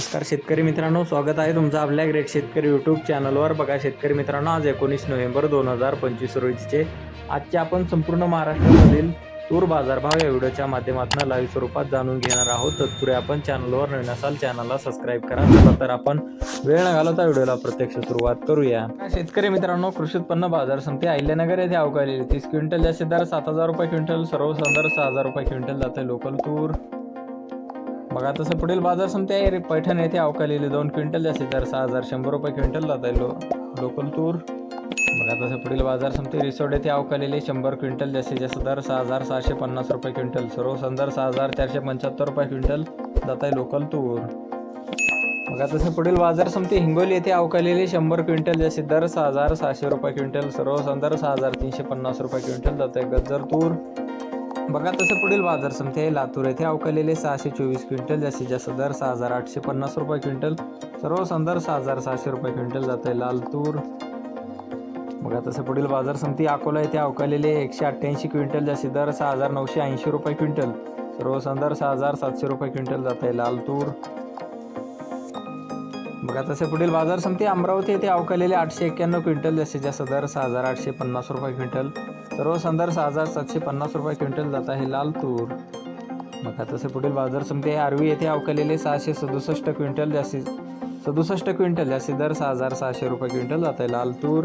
नमस्कार शेतकरी मित्रांनो स्वागत आहे तुमचं आपल्या ग्रेट शेतकरी यूट्यूब चॅनलवर बघा शेतकरी मित्रांनो आज एकोणीस नोव्हेंबर दोन हजार पंचवीस रोजीचे. आजचे आपण संपूर्ण महाराष्ट्रामधील तूर बाजारभाव या व्हिडिओच्या माध्यमातून लाईव्ह स्वरूपात जाणून घेणार आहोत. तत्पुरे आपण चॅनलवर नवीन असाल चॅनलला सबस्क्राईब करा. चला तर आपण वेळ न घालवता व्हिडिओला प्रत्यक्ष सुरुवात करूया. शेतकरी मित्रांनो कृषी उत्पन्न बाजार समिती अहिल्यानगर येथे अवकाळी तीस क्विंटल जास्तीत दर सात हजार रुपये क्विंटल सर्व दर सहा हजार रुपये क्विंटल जाते. लोकल तूर बघा तसं पुढील बाजार समिती आहे पैठण येथे अवकालेले दोन क्विंटल जास्तीत तर सहा हजार शंभर रुपये क्विंटल जात आहे लो लोकल तूर. बघा तसं पुढील बाजार समिती रिसोड येथे अवकालेले शंभर क्विंटल जास्तीत जास्त. दर सहा हजार सहाशे पन्नास रुपये क्विंटल. सर्व संदर सहा हजार चारशे पंच्याहत्तर रुपये क्विंटल जात आहे लोकल तूर. बघा तसं पुढील बाजार समिती हिंगोली येथे अवकालेले शंभर क्विंटल जास्तीत. दर सहा हजार सहाशे रुपये क्विंटल. सर्व संदर सहा हजार तीनशे पन्नास रुपये क्विंटल जात आहे. गजर तूर. बघा तसं पुढील बाजार समिती आहे. लातूर येथे अवकालेले सहाशे चोवीस क्विंटल जास्तीत जास्त दर सहा हजार आठशे पन्नास रुपये क्विंटल. सर्व दर सहा हजार सहाशे रुपये क्विंटल जात आहे लाल तूर बघा तसं पुढील बाजार समिती अकोला येथे अवकालेले एकशे अठ्ठ्याऐंशी क्विंटल जास्तीत दर सहा हजार नऊशे ऐंशी रुपये क्विंटल. सर्व दर सहा हजार सातशे रुपये क्विंटल जात आहे लाल तूर बघा तसे पुढील बाजार समिती अमरावती येथे अवकालेले आठशे एक्क्याण्णव क्विंटल जास्तीत जास्त दर सहा हजार आठशे पन्नास रुपये क्विंटल. सर्व संदर सहा हजार सातशे पन्नास रुपये क्विंटल जात आहे लाल तूर. मग तसे पुढील बाजार समिती आरवी येथे अवकलेले सहाशे सदुसष्ट क्विंटल जास्तीत सदुसष्ट क्विंटल जास्तीत दर सहा हजार सहाशे रुपये क्विंटल जात आहे लाल तूर.